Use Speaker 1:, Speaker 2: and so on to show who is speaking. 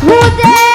Speaker 1: খুঁজে